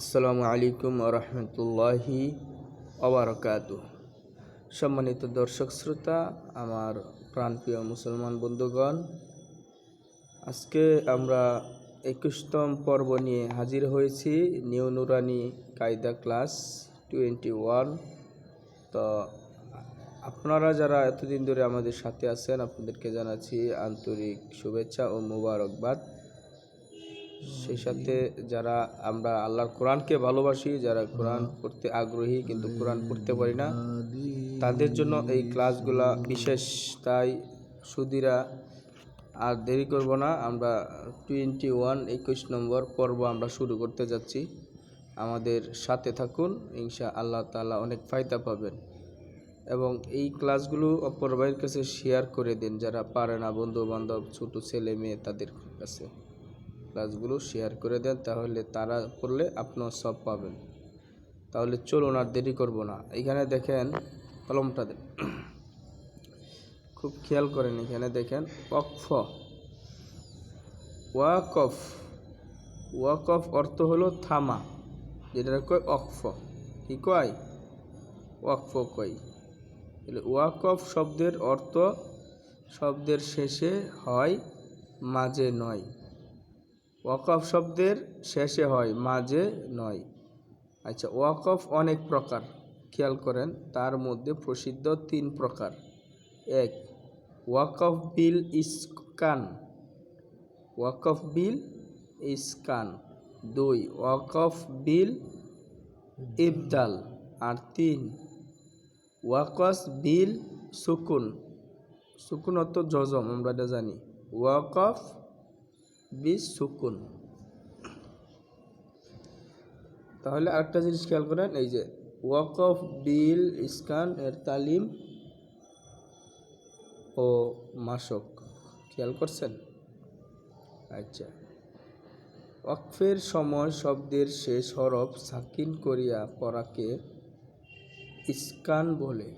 আসসালামু আলাইকুম রহমতুল্লাহি অবরকাত সম্মানিত দর্শক শ্রোতা, আমার প্রাণপ্রিয় মুসলমান বন্ধুগণ, আজকে আমরা একুশতম পর্ব নিয়ে হাজির হয়েছি, নিউ নুরানি কায়দা ক্লাস টোয়েন্টি ওয়ান। তো আপনারা যারা এতদিন ধরে আমাদের সাথে আছেন, আপনাদেরকে জানাচ্ছি আন্তরিক শুভেচ্ছা ও মুবারকবাদ। সেই সাথে যারা আমরা আল্লাহর কোরআনকে ভালোবাসি, যারা কোরআন পড়তে আগ্রহী কিন্তু কোরআন পড়তে পারি না, তাদের জন্য এই ক্লাসগুলা বিশেষ। তাই সুদিরা আর দেরি করব না, আমরা টোয়েন্টি ওয়ান একুশ নম্বর পর্ব আমরা শুরু করতে যাচ্ছি। আমাদের সাথে থাকুন, ইনশা আল্লাহ তাআলা অনেক ফায়দা পাবেন। এবং এই ক্লাসগুলো অপর ভাইয়ের কাছে শেয়ার করে দিন, যারা পারে না বন্ধু বান্ধব ছোটো ছেলে মেয়ে তাদের কাছে। ক্লাসগুলো শেয়ার করে দেন, তাহলে তারা করলে আপনার সব পাবেন। তাহলে চলুন আর দেরি করব না। এখানে দেখেন কলমটা দেন খুব খেয়াল করেন এখানে দেখেন অক্ফ ওয়াকফ। ওয়াকফ অর্থ হলো থামা যেটা কয় অক্ফ কি কয়? ওয়াকফ কয়। ওয়াকফ শব্দের অর্থ শব্দের শেষে হয়, মাঝে নয়। ওয়াকফ শব্দের শেষে হয়, মাঝে নয়। আচ্ছা ওয়াকফ অনেক প্রকার, খেয়াল করেন, তার মধ্যে প্রসিদ্ধ তিন প্রকার। এক, ওয়াকফ বিল ইস্কান। ওয়াকফ বিল ইস্কান। দুই, ওয়াকফ বিল ইবদাল। আর তিন ওয়াকস বিল সুকুন। সুকুন অত জজম আমরা এটা জানি। ওয়াকফ বিশ সুকুন তাহলে আরেকটা জিনিস খেয়াল করেন, এই যে ওয়াকফ বিল ইসকান এর তালিম ও মাসক, খেয়াল করছেন? আচ্ছা। ওয়াকফের সময় শব্দের শেষ হরফ সাকিন করিয়া পড়াকে ইস্কান বলে।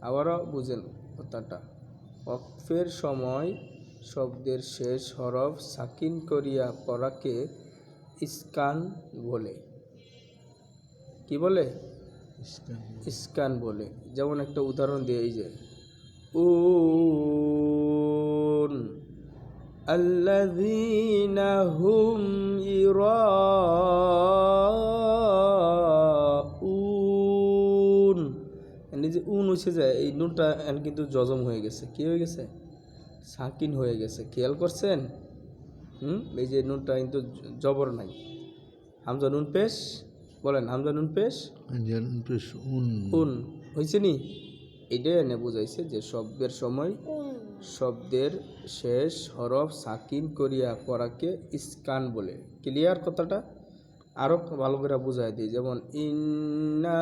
আবারও বুঝেন কথাটা। ওয়াকফের সময় শব্দের শেষ হরফ সাকিন করিয়া পড়াকে ইস্কান বলে। কি বলে? ইস্কান বলে। যেমন একটা উদাহরণ দিয়ে এই যে উন আল্লাযীনা হুম ইরাউন। এনে যে উন উঠে যায় এই নুনটা কিন্তু জজম হয়ে গেছে। কি হয়ে গেছে? সাকিন হয়ে গেছে। খেয়াল করছেন? হুম? এই যে নুনটা কিন্তু জবর নাই। হামজা নুন পেশ? বলেন হামজা নুন পেশ? উন। হয়েছে নি? এটাই এনে বুঝাইছে যে শব্দের সময় শব্দের শেষ হরফ সাকিন করিয়া পড়াকে ইস্কান বলে। ক্লিয়ার কথাটা? আরও ভালো করে বুঝাই দিই। যেমন ইন্না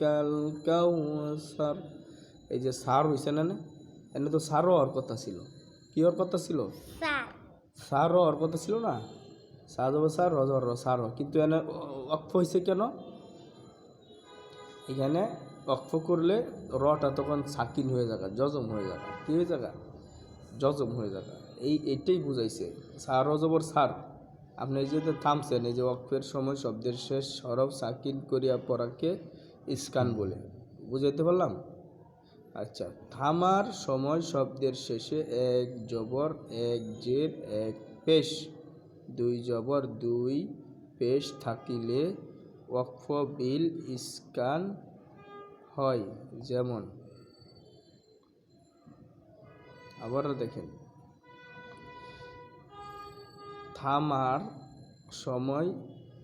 কাল কাউসার এই যে সার হইছে না এনে তো সারও হওয়ার কথা ছিল। কি হওয়ার কথা ছিল? সার। হওয়ার কথা ছিল না? সার যাব সার রজর সার কিন্তু এনে অক্ষ হয়েছে কেন? এখানে অক্ষ করলে রটা তখন সাকিন হয়ে যাবে জজম হয়ে যাবে। কি হয়ে যাবে? জজম হয়ে যাবে। এই এটাই বুঝাইছে। সার রজবর সার। আপনি যে থামছেন, এই যে অক্ষের সময় শব্দের শেষ সরব সাকিন করিয়া পড়াকে ইস্কান বলে। বুঝাইতে পারলাম? আচ্ছা থামার সময় শব্দের শেষে এক জবর, এক জের, এক পেশ। দুই জবর, দুই পেশ থাকিলে ওয়াকফ বিল ইস্কান হয়। যেমন, আবারও দেখেন। থামার সময়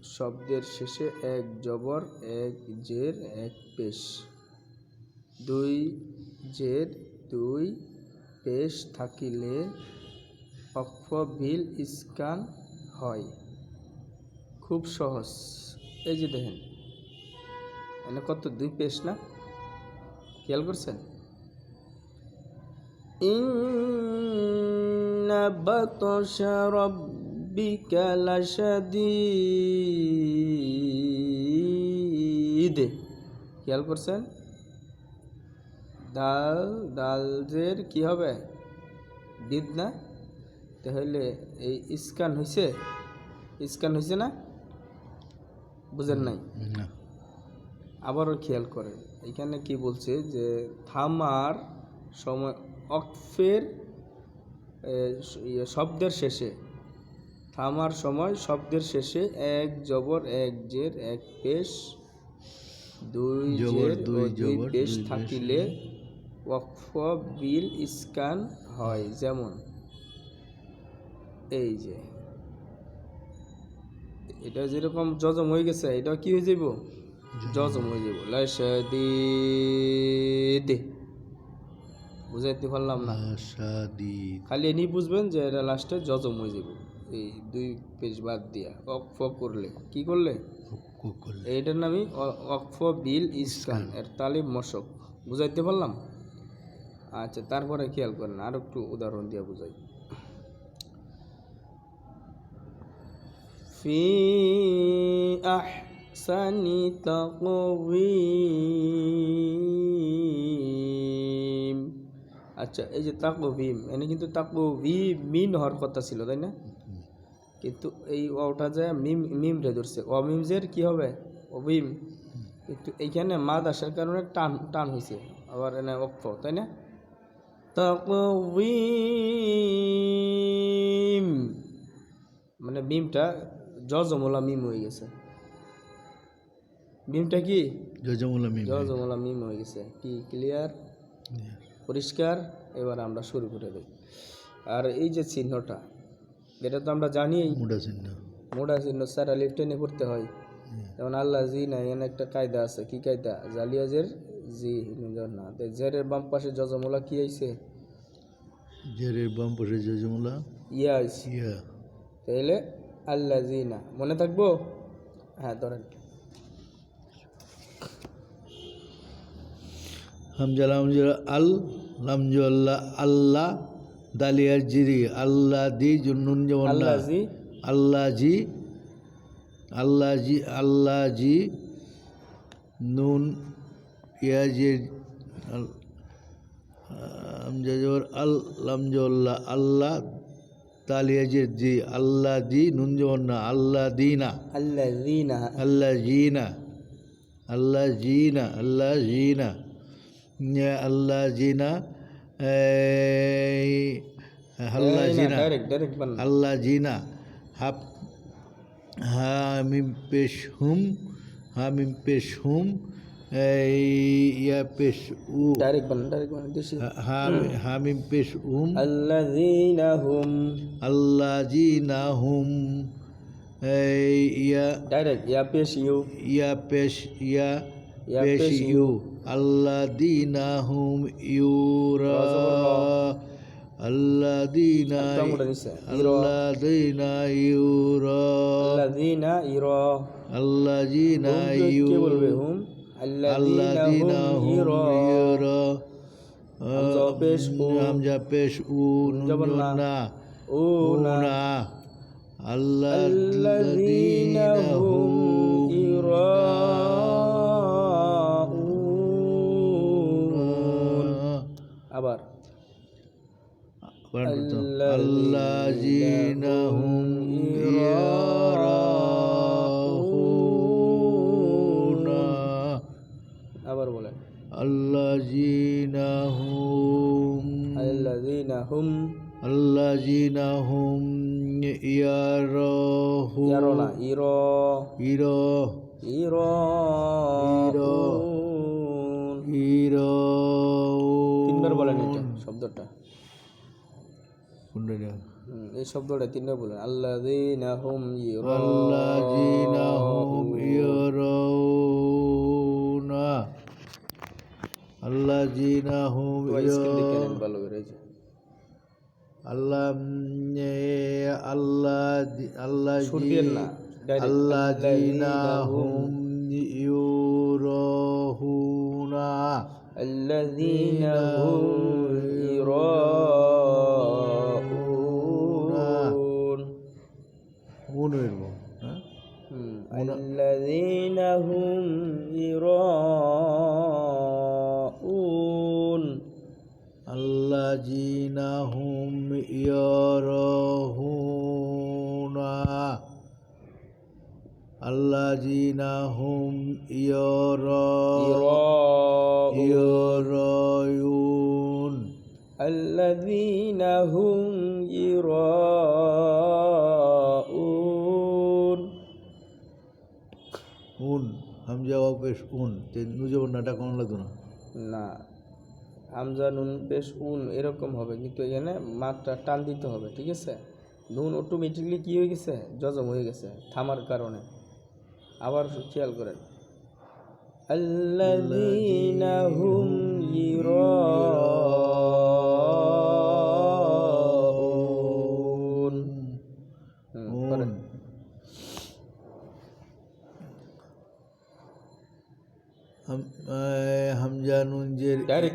শব্দের শেষে এক জবর, এক জের, এক পেশ। দুই জের, দুই পেশ থাকিলে অক্ষ বিল ইস্কান হয়। খুব সহজ। এই যে দেখেন এনে কত দুই পেশ না? খেয়াল করছেন? ইন্না বাতশা লাশাদীদ খেয়াল করছেন? দাল দালজের কি হবে? দিদ না? তাহলে এই স্ক্যান হয়েছে স্ক্যান হয়েছে না? বুঝেন নাই? আবারও খেয়াল করেন। এখানে কি বলছে যে থামার সময় অক্ফের ইয়ে, শব্দের শেষে থামার সময় শব্দের শেষে এক জবর এক জের এক পেশ দুই জবর, জের দুই পেশ থাকিলে ওয়াকফ বিল স্কান হয়। যেমন এই যে এটা যেরকম জজম হয়ে গেছে এটা কি হয়ে যাব জজম হয়ে যাব লাশাদিদ। বুঝাইতে পারলাম না। খালি এনি বুঝবেন যে এটা লাস্টে জজম হয়ে যাব এই দুই পেজ বাদ দিয়া। অক্ফ করলে। কি করলে? এইটার নামই অক্ফ বিল ইসকান এর তালিম মশক। বুঝাইতে পারলাম? আচ্ছা তারপরে খেয়াল করেন আর একটু উদাহরণ দিয়ে বুঝাই। ফি আহসানি তাকওয়িম। আচ্ছা এই যে তাকওয়িম এনে কিন্তু তাকওয়িম মিন হওয়ার কথা ছিল তাই না? কিন্তু এই ওটা যে মিম মিম রে ধরছে। অমিমজের কি হবে? অবিম কিন্তু এইখানে মাদ আসার কারণে টান টান হয়েছে আবার এনে অক্ষ তাই না? তাকওয়িম মানে মিমটা জজমলা মিম হয়ে গেছে। মিমটা কি? জজমুল আমিন জজমলা মিম হয়ে গেছে। কি ক্লিয়ার পরিষ্কার? এবার আমরা শুরু করে দিই। আর এই যে চিহ্নটা এটা তো আমরা জানি মুডা চিহ্ন মোটা চিহ্ন স্যারা লিফটেনে করতে হয়। যেমন আল্লাহ জি না এখানে একটা কায়দা আছে। কি কায়দা? জালিয়াজের জি না জেরের বাম পাশে জজমলা কি আইছে? জেরের বাম পাশে জজমুলা? ইয়া আইছে। ইয়া। তাহলে আল্লাহ জি না। মনে থাকব? হ্যাঁ ধরেন। হামজা আল লামজু আল্লাহ আল্লাহ দালিয়ার জিরি আল্লাহ দি জুন্নুন যেমন না আল্লাহ জি আল্লাহ জি আল্লাহ জি নুন ইয়াজি আমজাজর আল লামজল্লা আল্লাহ তালিয়াজির জি আল্লাহ দি নুন যেমন না আল্লাহ দিনা আল্লাহ জিনা আল্লাহ জিনা আল্লাহ জিনা আল্লাহ জিনা আল্লাহ জিনা ডাইরেক্ট ডাইরেক্ট বান আল্লাহ জিনা হাপ হামিম পেশ হুম হামিম পেশ হুম এই ইয়া পেশ উ ডাইরেক্ট বান ডাইরেক্ট বান দেশি হাম- হামিম পেশ উম আল্লাযীনা হুম আল্লাহ জিনা হুম এই ইয়া ডাইরেক্ট ইয়া পেশ ইউ ইয়া পেশ ইয়া ইয়া পেশ পেশ ইউ আল্লাহ দিনা হুম ইউরা। আল্লাহ দিনা কামড়ে নিছে। ইরা আল্লাহ দিনা ইউরা। আল্লাযীনা ইরা আল্লাহ জিনা হুম ইউ কে বলবে? হুম? আল্লাহ আল্লাযীনা দিনা হুম হুম ইরা ইউরা। হামজা পেশ উ। পেশ উ না। না। ও না। আল্লাহ জিনা হুম ইয়ারাহুনা আবার বলেন আল্লাহ জিনা হুম الذين هم আল্লাহ জিনা এই শব্দটা তিনটা বলেন। আল্লাযীনা হুম আল্লাযীনা হুম ইয়ারাউনা আল্লাযীনা হুম ভালো করে আল্লাহ আল্লাহ আল্লাহ না। আল্লাযীনা হুম। ইউরাহুনা। আল্লাযীনা হুম ইউরা إيه؟ الذين هم يراءون. الذين هم يراءون. الذين هم يراءون. الذين هم يراءون. হামজা ওয়া পেশ উন। তে কোন লাগতো না? না হামজা নুন পেশ উন এরকম হবে। কিন্তু এখানে মাত্রা টান দিতে হবে ঠিক আছে? নুন অটোমেটিকলি কি হয়ে গেছে? জজম হয়ে গেছে থামার কারণে। আবার খেয়াল করেন। আল্লাহ হুম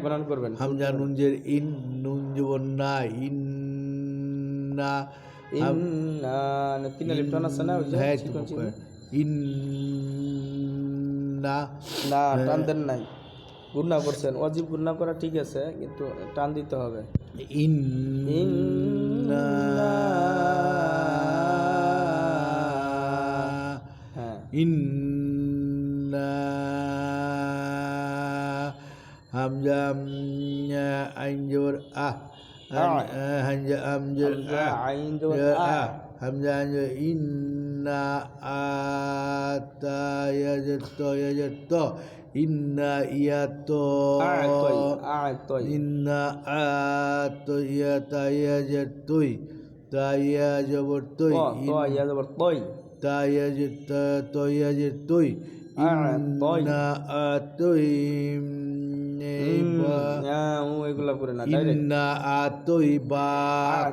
বানান করবেন। হামজা নুনজের ইন নুন জবন্না ইন না ইন্না না তিন আছে না হ্যাঁ চিকন। ইন না না টান দেন নাই। গুন্না করছেন। অজীব করা ঠিক আছে কিন্তু টান দিতে হবে। ইন ইন্না হ্যাঁ। ইন্না আইন জবর আহ। হামজা আমজর আইন জবর। আহ হামজা আইন জবর ইন্না আতা ইয়াজত ইন্না ইয়াত ইন্না আত ইয়াতা ইয়াজতুই তা ইয়া জবর তুই ত তো ইয়া জবর তই তায়াজিত তয়াজিতুই ইন্না আতুই ইয়া ও এগুলা করে না ইন্না আতুই বা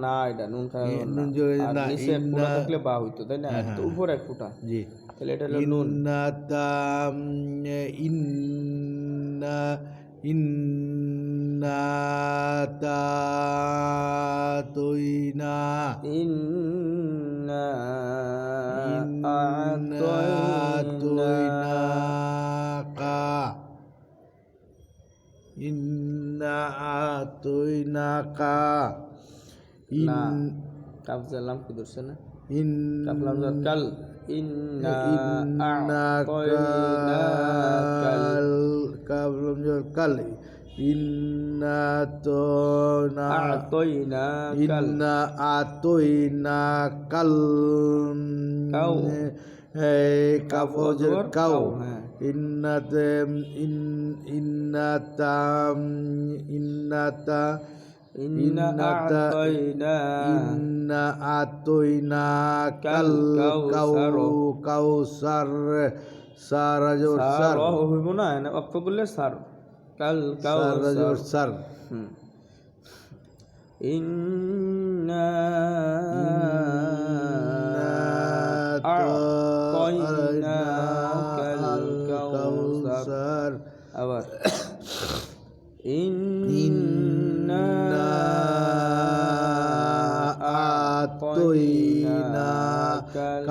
না এটা নুন যাবে নুন। জোরে না, নিচে থাকলে বা হইতো তাই না? হ্যাঁ, তো হ্যাঁ। উপরে এক ফোঁটা। জি। তাহলে এটা হলো নুন। ইন্না তাম ইন্না ইন্না তাতুইনা। ইন্না আতইনাকা ইন্না আতইনাকা কাফ জালাম কি ধরছে না? ইন কাফ লাম কাল। ইন্না ইন্নাকাল কাবলম জোর কাল। ইন্না তো না আতইনা কাল। ইন্না আতইনা কাল। কাউ। এই কাফ অজর অজর কাউ। ইন্নাতে ইন্নাতা ইন্না ইন্নাতা আতইনা। ইন্না আতইনা কাল কাউ কাউসার। সার সার হইব না অক্ষ করলে সার। কাল কাউ সার। হুম।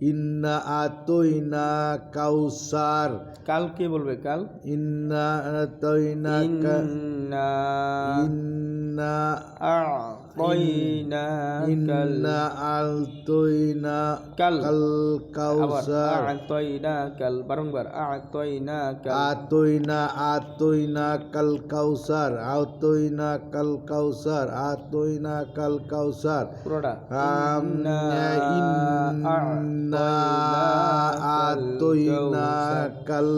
ইন্না আতইনা কাউসার। কাল কে বলবে? কাল? ইন্না আতইনা ইন্না ইন্না আতইনা ইন্না আলতইনা কাল। কাল কাউসার। আতইনা কাল বারংবার আতইনা কাল। আতইনা আতইনা কাল কাউসার আতইনা কাল কাউসার আতইনা কাল কাউসার। পুরোটা। ইন্না ইন্না আতইনা কাল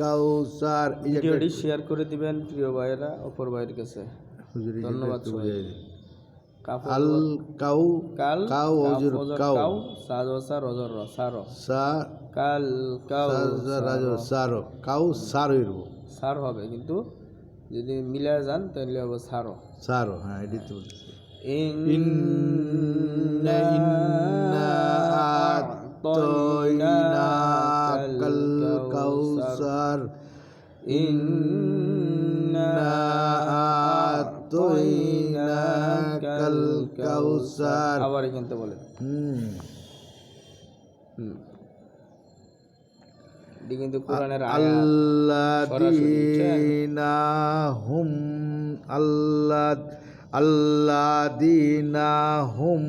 কাউসার ভিডিওটি শেয়ার করে দিবেন প্রিয় ভাইয়েরা অপর ভাইয়ের কাছে। ধন্যবাদ আল কাউ কাল কাউ সাজ সারো সা কাল কাউ সা সারো কাউ সার হইব। সার হবে কিন্তু যদি মিলা যান তাহলে হবে সারো সারো হ্যাঁ এটি তো বলতেছি ইন্না ইন্না কাল কাউসার ইন্না আতইনাকাল কাউসার আবার এখানতে বলেন হুম। হুম কিন্তু কোরআনের আয়াত। আল্লাদিনাহুম আল্লাহ আল্লাদিনাহুম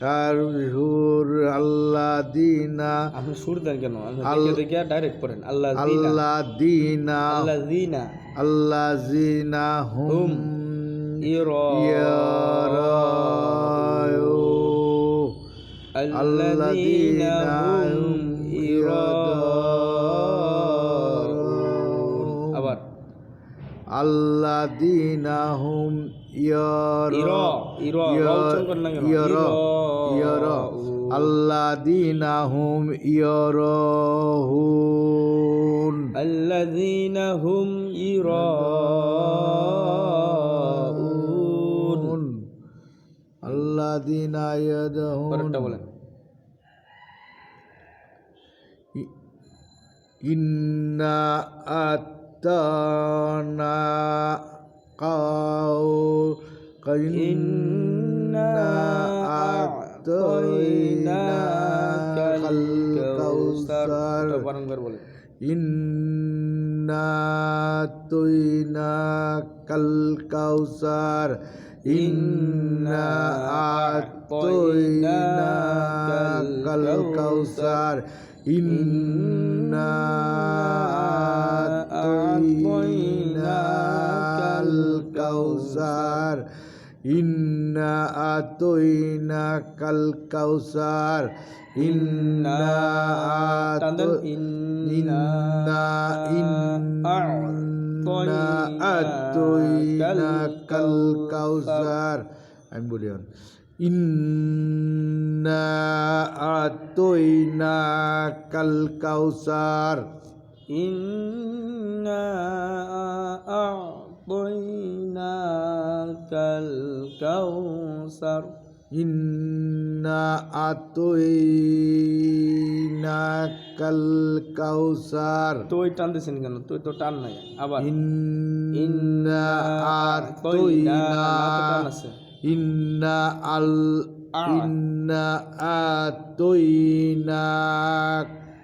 আর হুর আল্লাহ দিনা। আপনি সুর দেন কেন? ডাইরেক্ট পড়েন। আল্লাহ দিনা। আল্লাহ দিনা। আল্লাহ হুম আল্লাহ দিনা আবার। আল্লাহ দিনা হুম আল্লাদিনাহুম ইয়রহুন। আল্লাদিনাহুম ইয়রহুন। আল্লাদিনা ইয়াদহুন আরেকটা বলেন। ইন্না আত্তানা تقوا إنا أعطيناك الكوثر إنا أعطيناك الكوثر إنا أعطيناك الكوثر কাউসার। ইন্না আতইনা কাল কাউসার। ইন্না আতইনা কাল কাউসার। কাল কাউসার ইন্না আতইনা কাল কাউসার। ইন্না আতইনা কাল কাউসার। ইন্না আতইনা কাল কাউসার। তুই টান দিছেন কেন? তুই তো টান নাই আবার। ইন্না আতইনা আছে। إنا ال آه. إن آتيناك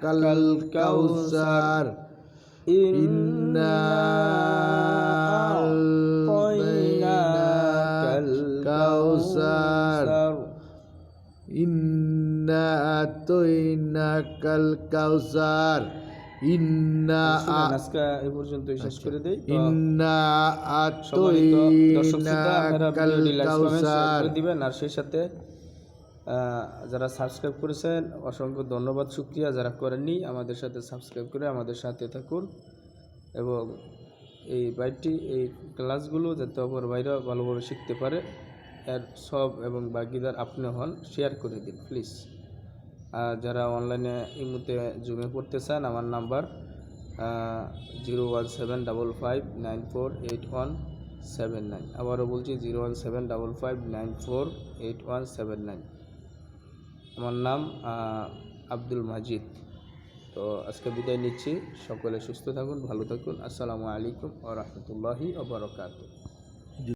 الكوثر. إنا أعطيناك الكوثر. إنا آتيناك الكوثر. ইন্না আজকে এই পর্যন্তই শেষ করে দেই। ইন্না সম্মানিত দর্শক শ্রোতা, আপনারা ভিডিওটি লাইক কমেন্ট শেয়ার কাউসার। করে দিবেন। আর সেই সাথে যারা সাবস্ক্রাইব করেছেন অসংখ্য ধন্যবাদ শুক্রিয়া যারা করেননি আমাদের সাথে সাবস্ক্রাইব করে আমাদের সাথে থাকুন। এবং এই বাইকটি এই ক্লাসগুলো যাতে অপর বাইরে ভালোভাবে শিখতে পারে এর সব এবং বাকিদার আপনি হন শেয়ার করে দিন প্লিজ যারা অনলাইনে এই মুহূর্তে জুমে পড়তে চান, আমার number zero one seven double five nine four eight one seven nine আবারও বলছি zero one seven double five nine four eight one seven nine আমার নাম আব্দুল মাজিদ। তো আজকে বিদায় নিচ্ছি। সকলে সুস্থ থাকুন, ভালো থাকুন। আসসালামু আলাইকুম ও রহমতুল্লাহি